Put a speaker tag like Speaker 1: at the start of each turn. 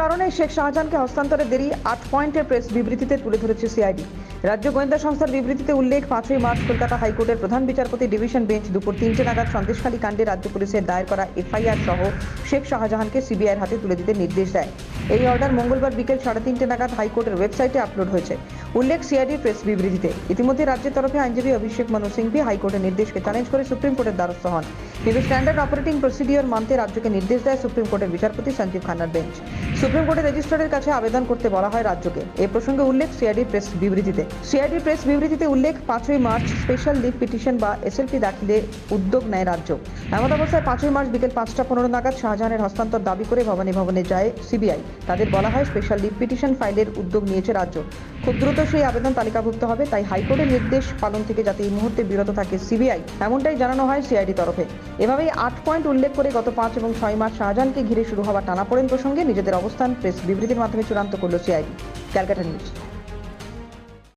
Speaker 1: কারণে শেখ শাহজাহানকে হস্তান্তরের দেরি। আট পয়েন্টের প্রেস বিবৃতিতে তুলে ধরেছে সিআইডি। রাজ্য গোয়েন্দা সংস্থার বিবৃতিতে উল্লেখ, পাঁচই মার্চ কলকাতা হাইকোর্টের প্রধান বিচারপতি ডিভিশন বেঞ্চ দুপুর তিনটে নাগাদ সন্দেশখালী কাণ্ডে রাজ্য পুলিশের দায়ের করা এফআইআর সহ শেখ শাহজাহানকে সিবিআইয়ের হাতে তুলে দিতে নির্দেশ দেয়। এই অর্ডার মঙ্গলবার বিকেল সাড়ে তিনটে নাগাদ হাইকোর্টের ওয়েবসাইটে আপলোড হয়েছে। উল্লেখ সিআইডি প্রেস বিবৃতিতে। ইতিমধ্যে রাজ্যের তরফে আইনজীবী অভিষেক মনু সিংভি হাইকোর্টের নির্দেশকে চ্যালেঞ্জ করে সুপ্রিম কোর্টের দ্বারস্থ হন। কিন্তু স্ট্যান্ডার্ড অপারেটিং প্রসিডিওর মানতে রাজ্যকে নির্দেশ দেয় সুপ্রিম কোর্টের বিচারপতি সঞ্জীব খান্নার বেঞ্চ। সুপ্রিম কোর্টের রেজিস্ট্রারের কাছে আবেদন করতে বলা হয় রাজ্যকে। এ প্রসঙ্গে উল্লেখ সিআইডি প্রেস বিবৃতিতে। সিআইডি প্রেস বিবৃতিতে উল্লেখ, পাঁচই মার্চ স্পেশাল লিভ পিটিশন বা এসএলপি দাখিলে উদ্যোগ নেয় রাজ্য। এমন অবস্থায় পাঁচই মার্চ বিকেল পাঁচটা পনেরো নাগাদ শাহজাহানের হস্তান্তর দাবি করে ভবানী ভবনে যায় সিবিআই। তাদের বলা হয়, স্পেশাল লিভ পিটিশন ফাইলের উদ্যোগ নিয়েছে রাজ্য। খুব দ্রুত সেই আবেদন তালিকাভুক্ত হবে, তাই হাইকোর্টের নির্দেশ পালন থেকে যাতে এই মুহূর্তে বিরত থাকে সিবিআই, এমনটাই জানানো হয় সিআইডি তরফে। এভাবেই আট পয়েন্ট উল্লেখ করে গত পাঁচ এবং ছয় মার্চ শাহজাহানকে ঘিরে শুরু হওয়া টানাপোড়েন প্রসঙ্গে নিজেদের অবস্থান প্রেস বিবৃতির মাধ্যমে চূড়ান্ত করল সিআইডি ক্যালকাটা নিউজ।